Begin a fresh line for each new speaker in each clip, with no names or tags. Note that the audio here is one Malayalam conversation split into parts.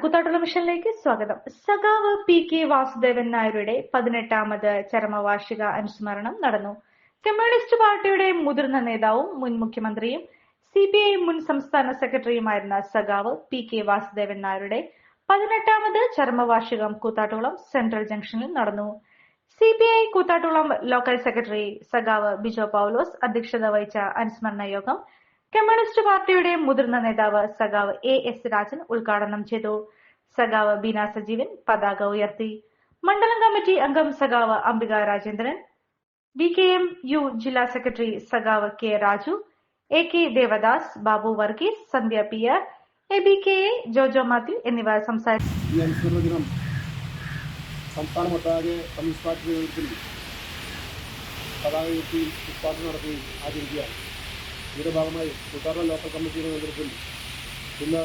കൂത്താട്ടുള്ള മിഷനിലേക്ക് സ്വാഗതം. സഖാവ് പി കെ വാസുദേവൻ നായരുടെ പതിനെട്ടാമത് ചരമവാർഷിക അനുസ്മരണം നടന്നു. കമ്മ്യൂണിസ്റ്റ് പാർട്ടിയുടെ മുതിർന്ന നേതാവും മുൻ മുഖ്യമന്ത്രിയും സി പി ഐ മുൻ സംസ്ഥാന സെക്രട്ടറിയുമായിരുന്ന സഖാവ് പി കെ വാസുദേവൻ നായരുടെ പതിനെട്ടാമത് ചരമവാർഷികം കൂത്താട്ടുകുളം സെൻട്രൽ ജംഗ്ഷനിൽ നടന്നു. C P I Koothattukulam local secretary സഖാവ് ബിജോ പൌലോസ് അധ്യക്ഷത വഹിച്ച അനുസ്മരണ യോഗം കമ്മ്യൂണിസ്റ്റ് പാർട്ടിയുടെ മുതിർന്ന നേതാവ് സഖാവ് എ എസ് രാജൻ ഉദ്ഘാടനം ചെയ്തു. സഖാവ് ബീന സജീവൻ പതാക ഉയർത്തി. മണ്ഡലം കമ്മിറ്റി അംഗം സഖാവ് Ambika Rajendran. B K M U ജില്ലാ സെക്രട്ടറി സഖാവ് K Raju. A K Devadas Babu Varghese Sandhya P R A B K A Jojo Mathew എന്നിവർ സംസാരിച്ചു.
ഇതിന്റെ ഭാഗമായി ഉദ്ഘാടന ലോക്കൽ കമ്മിറ്റിയുടെ നേതൃത്വത്തിൽ ഇന്ന്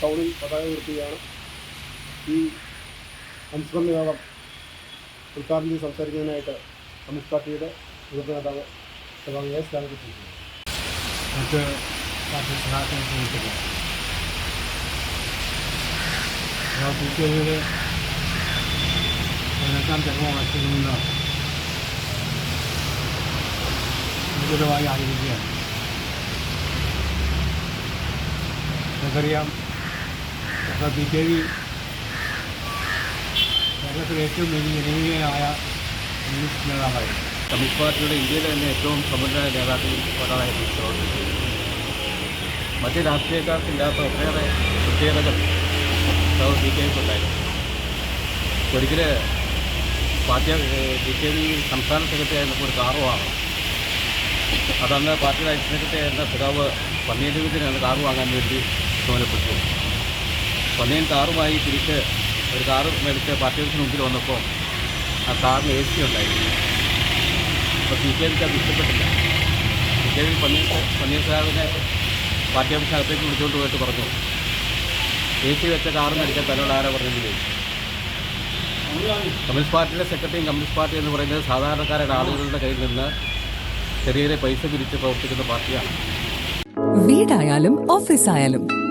ടൗണിൽ പതാക ഉയർത്തുകയാണ്. ഈ അനുസ്മരണ യോഗം ഉദ്ഘാടനം ചെയ്ത് സംസാരിക്കുന്നതിനായിട്ട് കമ്മ്യൂണിസ്റ്റ് പാർട്ടിയുടെ മുതിർന്ന നേതാവ് സഭാംഗ എസ് രാമകൃഷ്ണൻ
മറ്റ് പാർട്ടി പതിനെട്ടാം ചരമവാർഷികം നിന്ന് ഗുരുതരമായി നമുക്കറിയാം. ബി ജെ പി കേരളത്തിലെ ഏറ്റവും വലിയ ജനകീയനായ കമ്മ്യൂണിസ്റ്റ് നേതാവായിരുന്നു.
കമ്മ്യൂണിസ്റ്റ് പാർട്ടിയുടെ ഇന്ത്യയിലെ തന്നെ ഏറ്റവും സമ്പന്നരായ നേതാക്കളിൽ ഒരാളായിരുന്നു മറ്റ് രാഷ്ട്രീയക്കാർക്കില്ലാത്ത ഒട്ടേറെ പ്രത്യേകതകൾ സൗ ബി കെ ഉണ്ടായിരുന്നു. ഒരിക്കൽ പാർട്ടി ബി കെ വി സംസ്ഥാന സെക്രട്ടറി ആയിരുന്നപ്പോൾ ഒരു കാറ് വാങ്ങണം. അതന്ന് പാർട്ടിയുടെ സെക്രട്ടറി ആയിരുന്ന പിതാവ് പന്നിയൻ രവീന്ദ്രനാണ് കാറ് വാങ്ങാൻ വേണ്ടി ചുമതലപ്പെട്ടു പന്നിയൻ കാറുമായി തിരിച്ച് ഒരു കാറ് മേടിച്ച് പാർട്ടി ഓഫീസിന് മുമ്പിൽ വന്നപ്പോൾ ആ കാറിന് എ സി ഉണ്ടായിരുന്നു. അപ്പോൾ സി കെ വിക്ക് അത് ഇഷ്ടപ്പെട്ടില്ല. സി കെ എമ്മിൽ പന്നീർ പന്നീർ സാറിനെ പാർട്ടി ഓഫീസിനകത്തേക്ക് വിളിച്ചുകൊണ്ട് പോയിട്ട് പറഞ്ഞു എ സി വെച്ച കാറ് മേടിക്കാൻ തന്നോട് ആരാ ചോദിച്ചു കമ്മ്യൂണിസ്റ്റ് പാർട്ടിയുടെ സെക്രട്ടറിയും കമ്മ്യൂണിസ്റ്റ് പാർട്ടി എന്ന് പറയുന്നത് സാധാരണക്കാരുടെ ആളുകളുടെ കയ്യിൽ നിന്ന് ചെറിയ ചെറിയ പൈസ പിരിച്ച് പ്രവർത്തിക്കുന്ന പാർട്ടിയാണ്.
വീടായാലും ഓഫീസായാലും